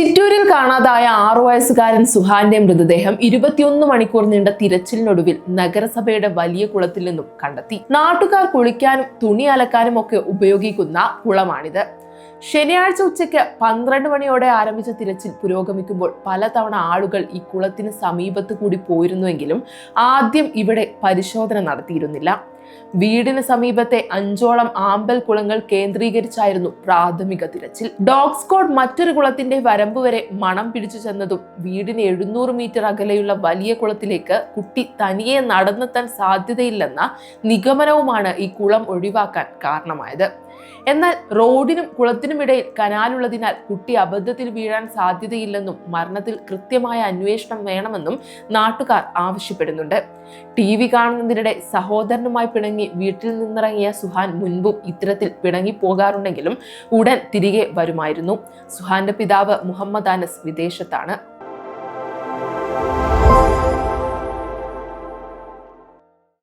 ചിറ്റൂരിൽ കാണാതായ ആറു വയസ്സുകാരൻ സുഹാന്റെ മൃതദേഹം ഇരുപത്തിയൊന്ന് മണിക്കൂർ നീണ്ട തിരച്ചിലിനൊടുവിൽ നഗരസഭയുടെ വലിയ കുളത്തിൽ നിന്നും കണ്ടെത്തി. നാട്ടുകാർ കുളിക്കാനും തുണി അലക്കാനും ഒക്കെ ഉപയോഗിക്കുന്ന കുളമാണിത്. ശനിയാഴ്ച ഉച്ചയ്ക്ക് പന്ത്രണ്ട് മണിയോടെ ആരംഭിച്ച തിരച്ചിൽ പുരോഗമിക്കുമ്പോൾ പലതവണ ആളുകൾ ഈ കുളത്തിന് സമീപത്ത് കൂടി പോയിരുന്നുവെങ്കിലും ആദ്യം ഇവിടെ പരിശോധന നടത്തിയിരുന്നില്ല. വീടിന് സമീപത്തെ അഞ്ചോളം ആമ്പൽ കുളങ്ങൾ കേന്ദ്രീകരിച്ചായിരുന്നു പ്രാഥമിക തിരച്ചിൽ. ഡോഗ് സ്ക്വാഡ് മറ്റൊരു കുളത്തിന്റെ വരമ്പ് വരെ മണം പിടിച്ചു ചെന്നതും വീടിന് എഴുന്നൂറ് മീറ്റർ അകലെയുള്ള വലിയ കുളത്തിലേക്ക് കുട്ടി തനിയെ നടന്നെത്താൻ സാധ്യതയില്ലെന്ന നിഗമനവുമാണ് ഈ കുളം ഒഴിവാക്കാൻ കാരണമായത്. എന്നാൽ റോഡിനും കുളത്തിനുമിടയിൽ കനാലുള്ളതിനാൽ കുട്ടി അബദ്ധത്തിൽ വീഴാൻ സാധ്യതയില്ലെന്നും മരണത്തിൽ കൃത്യമായ അന്വേഷണം വേണമെന്നും നാട്ടുകാർ ആവശ്യപ്പെടുന്നുണ്ട്. ടി വി കാണുന്നതിനിടെ സഹോദരനുമായി പിണങ്ങി വീട്ടിൽ നിന്നിറങ്ങിയ സുഹാൻ മുൻപും ഇത്തരത്തിൽ പിണങ്ങി പോകാറുണ്ടെങ്കിലും ഉടൻ തിരികെ വരുമായിരുന്നു. സുഹാന്റെ പിതാവ് മുഹമ്മദ് അനസ് വിദേശത്താണ്.